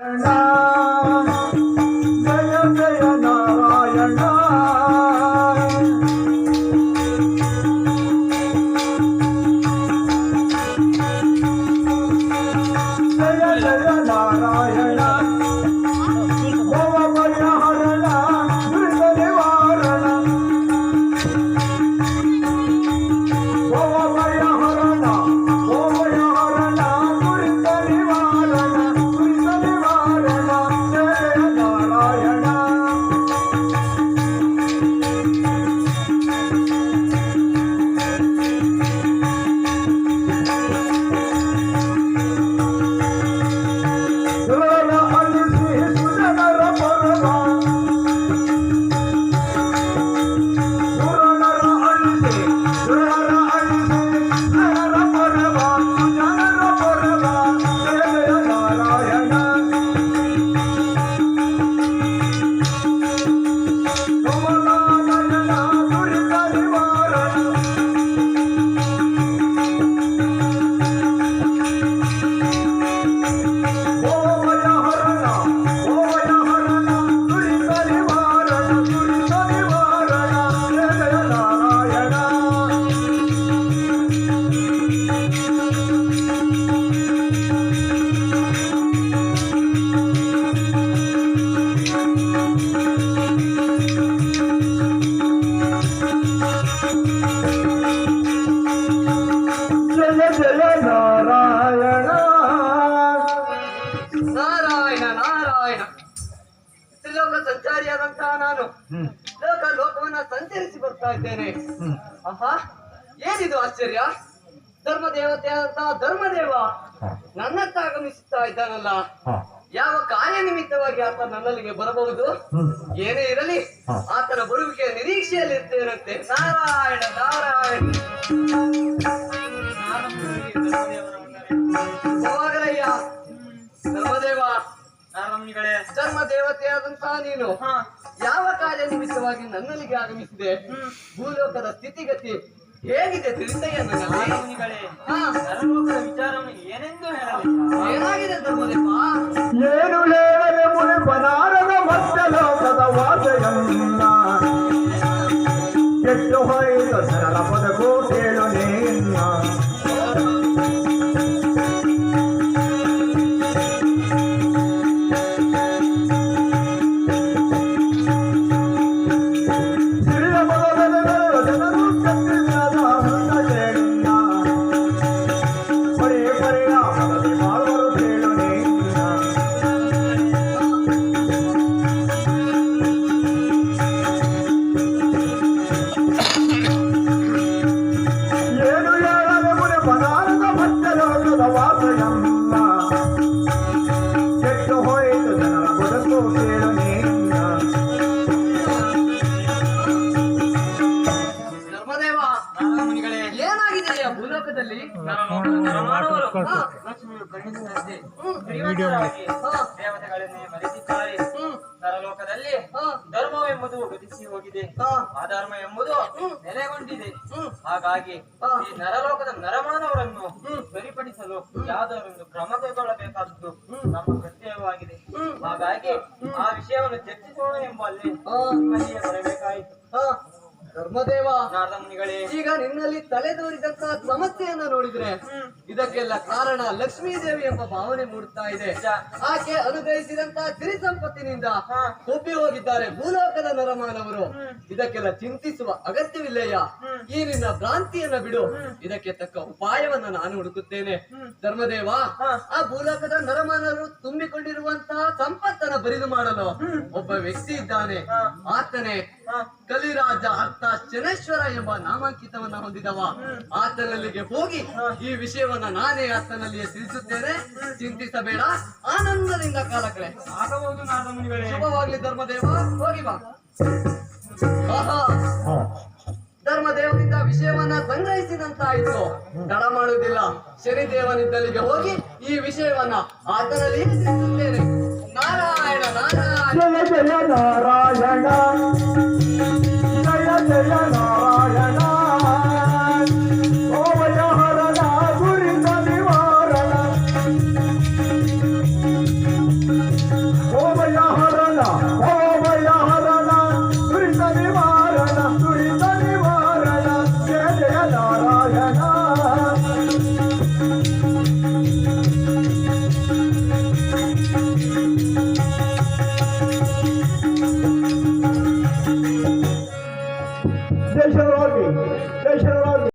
ಜಯ ಸಂಚಾರಿಯಾದಂತಹ ನಾನು. ಲೋಕ ಲೋಕವನ್ನ ಸಂಚರಿಸಿ ಬರ್ತಾ ಇದ್ದೇನೆ. ಆಹಾ ಏನಿದು ಆಶ್ಚರ್ಯ? ಧರ್ಮ ದೇವತೆಯಾದಂತಹ ಧರ್ಮದೇವ ನನ್ನತ್ತ ಆಗಮಿಸುತ್ತಾ ಇದ್ದಾನಲ್ಲ. ಯಾವ ಕಾರ್ಯ ನಿಮಿತ್ತವಾಗಿ ಆತ ನನ್ನಲ್ಲಿಗೆ ಬರಬಹುದು? ಏನೇ ಇರಲಿ ಆತನ ಬರುವಿಕೆಯ ನಿರೀಕ್ಷೆಯಲ್ಲಿ ಇರ್ತೇನಂತೆ ನಾರಾಯಣ. ನಾರಾಯಣ ಧರ್ಮದೇವ. ಧರ್ಮ ದೇವತೆಯಾದಂತಹ ನೀನು. ಹಾ. ಯಾವ ಕಾರ್ಯ ನಿಮಿತ್ತವಾಗಿ ನನ್ನಲ್ಲಿಗೆ ಆಗಮಿಸಿದೆ? ಭೂಲೋಕದ ಸ್ಥಿತಿಗತಿ ಹೇಗಿದೆ? ನಾರದಮುನಿಗಳೇ ಹಾ, ನರಲೋಕದ ವಿಚಾರವನ್ನು ಏನೆಂದು ಹೇಳಲಿ ಏನಾಗಿದೆ ಧರ್ಮದೇವ? ಏನು ಹೇಳದೆ ಮುನಿ ಬನಾರದ ಮಧ್ಯ ಲೋಕದ ವಾಸೆಯನ್ನ. ಕೆಟ್ಟು ಹೋಯಿತು ಸರಳ ಪದಕೋ ಕೇಳು. ಶ್ರೀಮಂತರಾಗಿ ಹಾ, ದೇವತೆಗಳನ್ನೇ ಮರೆತಿದ್ದಾರೆ. ಹ್ಮ್, ನರಲೋಕದಲ್ಲಿ ಧರ್ಮವೆಂಬುದು ಗತಿಸಿ ಹೋಗಿದೆ. ಆ ಅಧರ್ಮ ಎಂಬುದು ನೆಲೆಗೊಂಡಿದೆ. ಹಾಗಾಗಿ ಈ ನರಲೋಕದ ನರಮಾನವರನ್ನು. ಸರಿಪಡಿಸಲು ಯಾವ್ದಾರೊಂದು ಕ್ರಮ ಕೈಗೊಳ್ಳಬೇಕಾದದ್ದು ನಮ್ಮ ಕರ್ತವ್ಯವಾಗಿದೆ. ಹಾಗಾಗಿ ಆ ವಿಷಯವನ್ನು ಚರ್ಚಿಸೋಣ ಎಂಬಲ್ಲಿ ಬರಬೇಕಾಯಿತು. ಧರ್ಮದೇವ ಈಗ ನಿನ್ನಲ್ಲಿ ತಲೆದೋರಿದಂತಹ ಸಮಸ್ಯೆಯನ್ನ ನೋಡಿದ್ರೆ ಇದಕ್ಕೆಲ್ಲ ಕಾರಣ ಲಕ್ಷ್ಮೀ ದೇವಿ ಎಂಬ ಭಾವನೆ ಮೂಡ್ತಾ ಇದೆ. ಆಕೆ ಅನುಗ್ರಹಿಸಿದಂತಹ ಸಿರಿ ಸಂಪತ್ತಿನಿಂದ ಕೊಬ್ಬಿ ಹೋಗಿದ್ದಾರೆ ಭೂಲೋಕದ ನರಮಾನವರು. ಇದಕ್ಕೆಲ್ಲ ಚಿಂತಿಸುವ ಅಗತ್ಯವಿಲ್ಲಯ್ಯ. ಈ ನಿನ್ನ ಭ್ರಾಂತಿಯನ್ನ ಬಿಡು. ಇದಕ್ಕೆ ತಕ್ಕ ಉಪಾಯವನ್ನ ನಾನು ಹುಡುಕುತ್ತೇನೆ. ಧರ್ಮದೇವ ಆ ಭೂಲೋಕದ ನರಮಾನರು ತುಂಬಿಕೊಂಡಿರುವಂತಹ ಸಂಪತ್ತನ್ನ ಬರಿದು ಮಾಡಲು ಒಬ್ಬ ವ್ಯಕ್ತಿ ಇದ್ದಾನೆ. ಆತನೇ ಕಲಿರಾಜ ಅರ್ಥ ಚನೇಶ್ವರ ಎಂಬ ನಾಮಾಂಕಿತವನ್ನ ಹೊಂದಿದವ. ಆತನಲ್ಲಿಗೆ ಹೋಗಿ ಈ ವಿಷಯವನ್ನ ನಾನೇ ಆತನಲ್ಲಿಯೇ ತಿಳಿಸುತ್ತೇನೆ. ಚಿಂತಿಸಬೇಡ. ಆನಂದದಿಂದ ಕಾಲ ಕಳೆ ಶುಭವಾಗ್ಲಿ ಧರ್ಮದೇವ. ಹೋಗಿ ಬಾ. ವಿಷಯವನ್ನ ಸಂಗ್ರಹಿಸಿದಂತಾಯಿತು ತಡ ಮಾಡುವುದಿಲ್ಲ. ಶನಿದೇವನಿದ್ದಲ್ಲಿಗೆ ಹೋಗಿ ಈ ವಿಷಯವನ್ನ ಆತನಲ್ಲಿ ತಿಳಿಸುತ್ತೇನೆ. ನಾರಾಯಣ ನಾರಾಯಣ. ನಾರಾಯಣ.